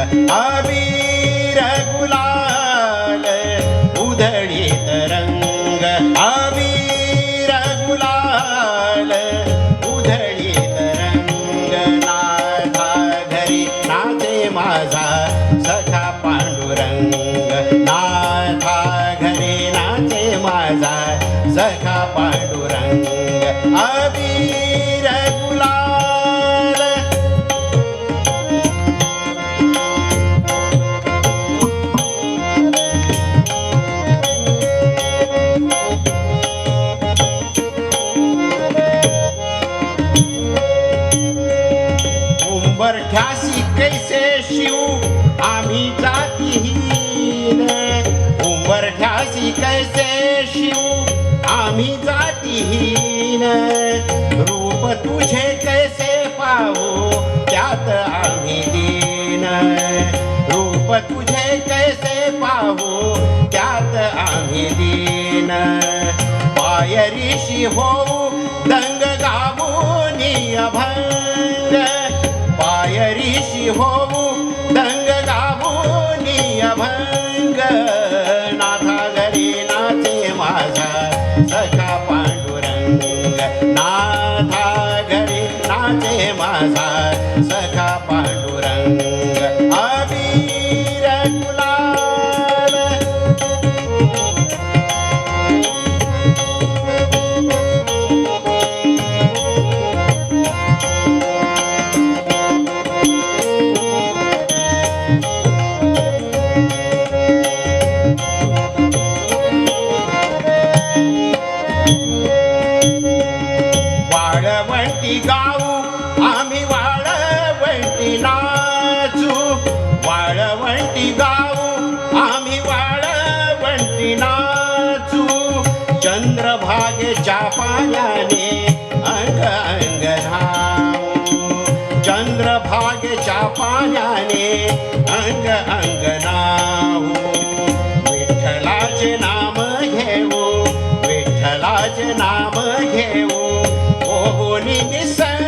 अबीर गुलाल उधळी तरंग. अबीर गुलाल उधळी तरंग. नाथा घरी नाचे माझा सखा त्यात आम्ही दीन रूप तुझे कैसे पाहू त्यात आम्ही दीन पायरीशी होऊ दंग गावून नियभंग. पायरीशी होऊ दंग गावून नियभंग. नाथा घरी नाचे माझा सखा पांडुरंग. नाथा घरी माझा सखा पांडुरंग. अबीर गुलाल. वाळवंटी गाऊ आम्ही वाळवंटी नाचू वाळवंटी गाऊ आम्ही वाळवंटी नाचू चंद्रभागेच्या पाण्याने अंग अंग धावू चंद्रभागेच्या पाण्याने अंग अंग विठ्ठलाचे नाम घेऊ विठ्ठलाचे नाम घेऊ ओहोनी निसंग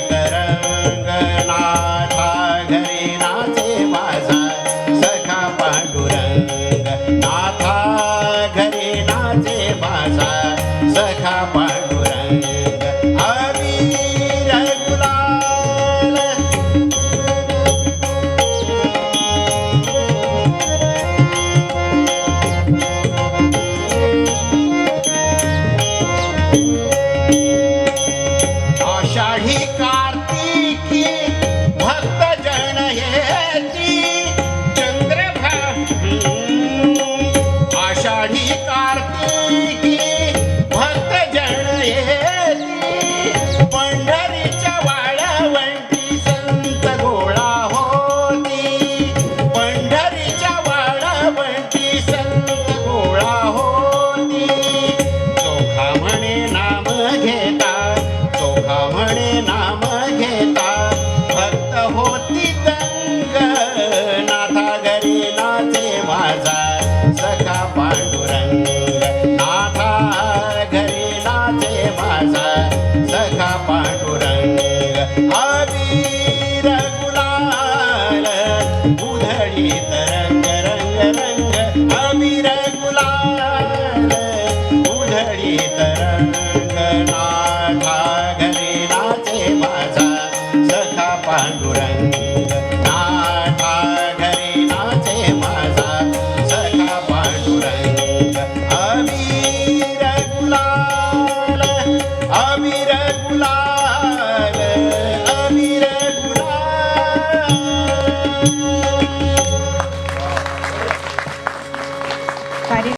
Ah.